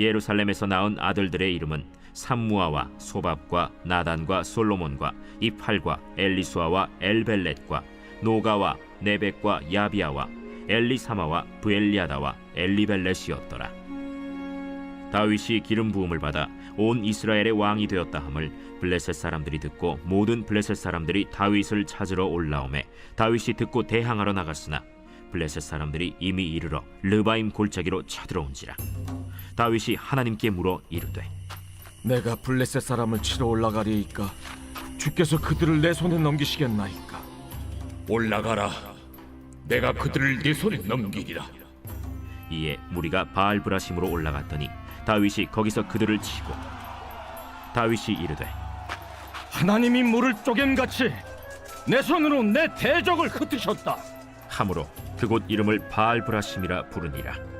예루살렘에서 낳은 아들들의 이름은 삼무아와 소밥과 나단과 솔로몬과 이팔과 엘리수아와 엘벨렛과 노가와 네벡과 야비아와 엘리사마와 부엘리아다와 엘리벨렛이었더라. 다윗이 기름 부음을 받아 온 이스라엘의 왕이 되었다 함을 블레셋 사람들이 듣고 모든 블레셋 사람들이 다윗을 찾으러 올라오매 다윗이 듣고 대항하러 나갔으나 블레셋 사람들이 이미 이르러 르바임 골짜기로 쳐들어온지라 다윗이 하나님께 물어 이르되 내가 블레셋 사람을 치러 올라가리이까 주께서 그들을 내 손에 넘기시겠나이까 올라가라. 내가 그들을 네 손에 넘기리라. 이에 무리가 바알브라심으로 올라갔더니 다윗이 거기서 그들을 치고 다윗이 이르되 하나님이 물을 쪼갬같이 내 손으로 내 대적을 흩으셨다 함으로 그곳 이름을 바알브라심이라 부르니라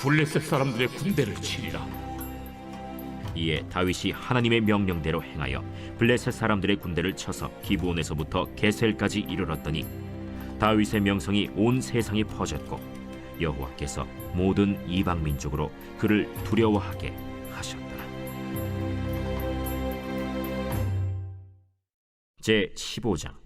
블레셋 사람들의 군대를 치리라. 이에 다윗이 하나님의 명령대로 행하여 블레셋 사람들의 군대를 쳐서 기브온에서부터 게셀까지 이르렀더니 다윗의 명성이 온 세상에 퍼졌고 여호와께서 모든 이방 민족으로 그를 두려워하게 하셨더라. 제 15장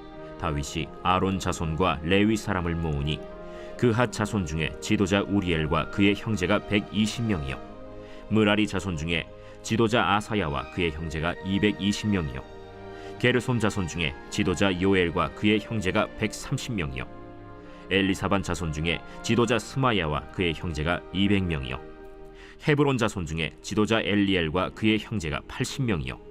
다윗이 아론 자손과 레위 사람을 모으니 그핫 자손 중에 지도자 우리엘과 그의 형제가 120명이요. 무라리 자손 중에 지도자 아사야와 그의 형제가 220명이요. 게르솜 자손 중에 지도자 요엘과 그의 형제가 130명이요. 엘리사반 자손 중에 지도자 스마야와 그의 형제가 200명이요. 헤브론 자손 중에 지도자 엘리엘과 그의 형제가 80명이요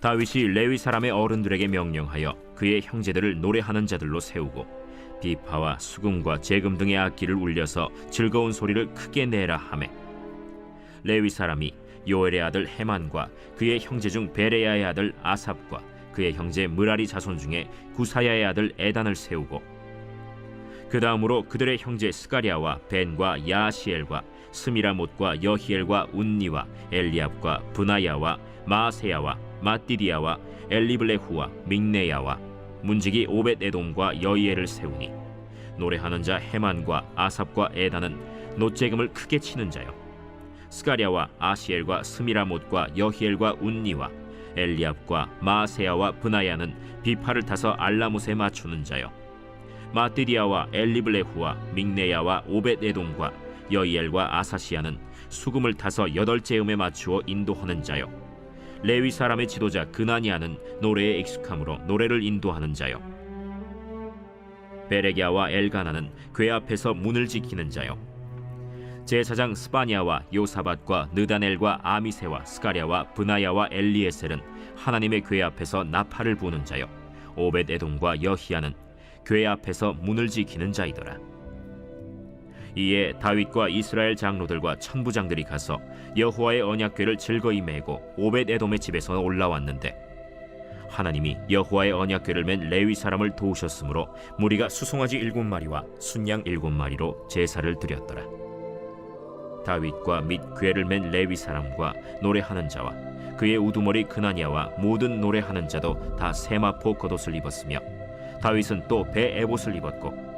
다윗이 레위 사람의 어른들에게 명령하여 그의 형제들을 노래하는 자들로 세우고 비파와 수금과 재금 등의 악기를 울려서 즐거운 소리를 크게 내라 하매 레위 사람이 요엘의 아들 헤만과 그의 형제 중 베레야의 아들 아삽과 그의 형제 무라리 자손 중에 구사야의 아들 에단을 세우고 그 다음으로 그들의 형제 스가랴와 벤과 야시엘과 스미라못과 여히엘과 운니와 엘리압과 분하야와 마세야와 마띠디야와 엘리블레후와 믹네야와 문지기 오벳 에돔과 여이엘을 세우니 노래하는 자 헤만과 아삽과 에단은 노재금을 크게 치는 자요. 스가랴와 아시엘과 스미라못과 여히엘과 운니와 엘리압과 마세야와 브나야는 비파를 타서 알라못에 맞추는 자요. 마띠디아와 엘리블레후와 믹네야와 오벳에돔과 여이엘과 아사시아는 수금을 타서 여덟째 음에 맞추어 인도하는 자요 레위 사람의 지도자 그나니아는 노래에 익숙함으로 노래를 인도하는 자요. 베레기아와 엘가나는 궤 앞에서 문을 지키는 자요. 제사장 스파니아와 요사밧과 느다넬과 아미세와 스가랴와 브나야와 엘리에셀은 하나님의 궤 앞에서 나팔을 부는 자요. 오벳 에돔과 여히야는 궤 앞에서 문을 지키는 자이더라 이에 다윗과 이스라엘 장로들과 천부장들이 가서 여호와의 언약궤를 즐거이 메고 오벳 에돔의 집에서 올라왔는데 하나님이 여호와의 언약궤를 맨 레위 사람을 도우셨으므로 무리가 수송아지 일곱 마리와 순양 일곱 마리로 제사를 드렸더라. 다윗과 및 궤를 맨 레위 사람과 노래하는 자와 그의 우두머리 그나니아와 모든 노래하는 자도 다 세마포 겉옷을 입었으며 다윗은 또 배 에봇을 입었고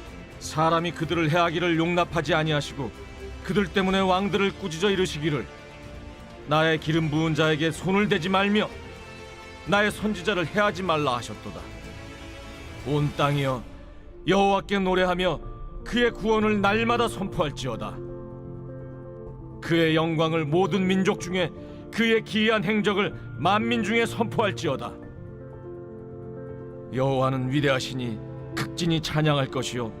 사람이 그들을 해하기를 용납하지 아니하시고 그들 때문에 왕들을 꾸짖어 이르시기를 나의 기름 부은 자에게 손을 대지 말며 나의 선지자를 해하지 말라 하셨도다. 온 땅이여 여호와께 노래하며 그의 구원을 날마다 선포할지어다. 그의 영광을 모든 민족 중에 그의 기이한 행적을 만민 중에 선포할지어다. 여호와는 위대하시니 극진히 찬양할 것이요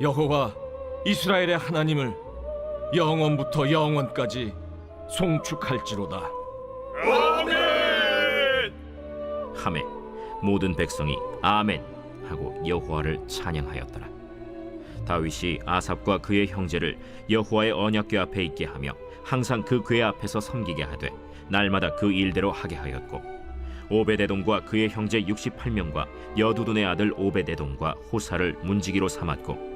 여호와 이스라엘의 하나님을 영원부터 영원까지 송축할지로다 함에 모든 백성이 아멘 하고 여호와를 찬양하였더라. 다윗이 아삽과 그의 형제를 여호와의 언약궤 앞에 있게 하며 항상 그 궤 앞에서 섬기게 하되 날마다 그 일대로 하게 하였고 오베데돔과 그의 형제 68명과 여두둔의 아들 오베데돔과 호사를 문지기로 삼았고